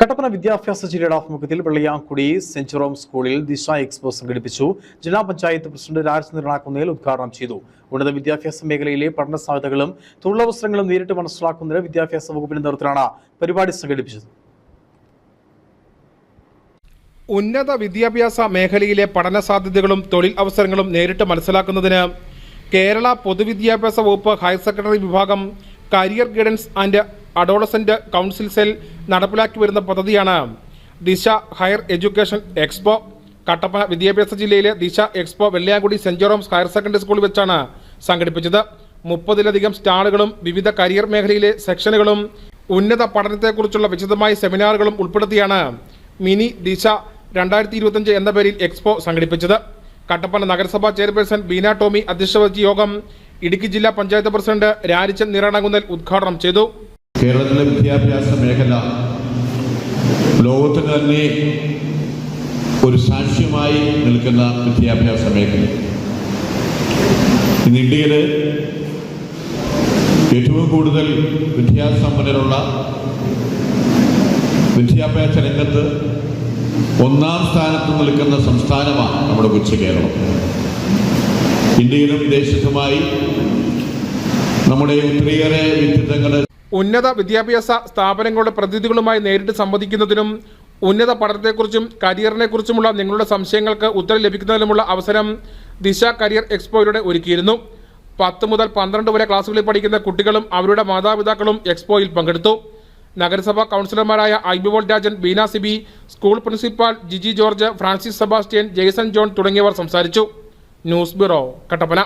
കട്ടപ്പന വിദ്യാഭ്യാസ ജില്ലയുടെ ആഭിമുഖ്യത്തിൽ വെള്ളിയാംകുടി സെന്റ് ജെറോം സ്കൂളിൽ ദിശ എക്സ്പോ സംഘടിപ്പിച്ചു. ജില്ലാ പഞ്ചായത്ത് പ്രസിഡന്റ് രാജചന്ദ്രൻ ആക്കുന്നേൽ ഉദ്ഘാടനം ചെയ്തു. ഉന്നത വിദ്യാഭ്യാസ മേഖലയിലെ പഠന സാധ്യതകളും തൊഴിലവസരങ്ങളും നേരിട്ട് മനസ്സിലാക്കുന്നതിന് വിദ്യാഭ്യാസ വകുപ്പിന്റെ നേതൃത്വത്തിലാണ് പരിപാടി സംഘടിപ്പിച്ചത്. ഉന്നത വിദ്യാഭ്യാസ മേഖലയിലെ പഠന സാധ്യതകളും തൊഴിൽ അവസരങ്ങളും നേരിട്ട് മനസ്സിലാക്കുന്നതിന് കേരള പൊതുവിദ്യാഭ്യാസ വകുപ്പ് ഹയർ സെക്കൻഡറി വിഭാഗം career guidance and adolescent council cell നടപ്പിലാക്കി വരുന്ന പദ്ധതിയാണ് ദിശ ഹയർ എഡ്യൂക്കേഷൻ എക്സ്പോ. കട്ടപ്പന വിദ്യാഭ്യാസ ജില്ലയിലെ Disha expo Vellayamkudy Saint Jerome's higher secondary സ്കൂളിൽ വെച്ചാണ് സംഘടിപ്പിച്ചത്. മുപ്പതിലധികം സ്റ്റാളുകളും വിവിധ കരിയർ മേഖലയിലെ സെക്ഷനുകളും ഉന്നത പഠനത്തെക്കുറിച്ചുള്ള വിശദമായ സെമിനാറുകളും ഉൾപ്പെടുത്തിയാണ് മിനി ദിശ രണ്ടായിരത്തി ഇരുപത്തഞ്ച് എന്ന പേരിൽ എക്സ്പോ സംഘടിപ്പിച്ചത്. കട്ടപ്പന നഗരസഭാ ചെയർപേഴ്സൺ ബീന ടോമി അധ്യക്ഷത വഹിച്ച യോഗം ഇടുക്കി ജില്ലാ പഞ്ചായത്ത് പ്രസിഡന്റ് രാജിച്ചൻ നിറണകുന്നൽ ഉദ്ഘാടനം ചെയ്തു. കേരളത്തിലെ വിദ്യാഭ്യാസ മേഖല ലോകത്തിന് തന്നെ ഒരു സാക്ഷ്യമായി നിൽക്കുന്ന വിദ്യാഭ്യാസ മേഖല. ഇന്ന് ഇന്ത്യയിൽ ഏറ്റവും കൂടുതൽ വിദ്യാസമ്പന്നരുള്ള വിദ്യാഭ്യാസ രംഗത്ത് ഒന്നാം സ്ഥാനത്ത് നിൽക്കുന്ന സംസ്ഥാനമാണ് നമ്മുടെ കൊച്ചു കേരളം. ഇന്ത്യയിലും വിദേശത്തുമായി നമ്മുടെ ഒത്തിരിയേറെ വ്യക്തിത്വങ്ങൾ ഉന്നത വിദ്യാഭ്യാസ സ്ഥാപനങ്ങളുടെ പ്രതിനിധികളുമായി നേരിട്ട് സംവദിക്കുന്നതിനും ഉന്നത പഠനത്തെക്കുറിച്ചും കരിയറിനെക്കുറിച്ചുമുള്ള നിങ്ങളുടെ സംശയങ്ങൾക്ക് ഉത്തരം ലഭിക്കുന്നതിനുമുള്ള അവസരം ദിശ കരിയർ എക്സ്പോയിലൂടെ ഒരുക്കിയിരുന്നു. പത്ത് മുതൽ പന്ത്രണ്ട് വരെ ക്ലാസ്സുകളിൽ പഠിക്കുന്ന കുട്ടികളും അവരുടെ മാതാപിതാക്കളും എക്സ്പോയിൽ പങ്കെടുത്തു. നഗരസഭാ കൗൺസിലർമാരായ ഐബിവോൾ Rajan Beena Siby school principal Jiji George Francis Sebastian Jaison John തുടങ്ങിയവർ സംസാരിച്ചു. News bureau Kattappana.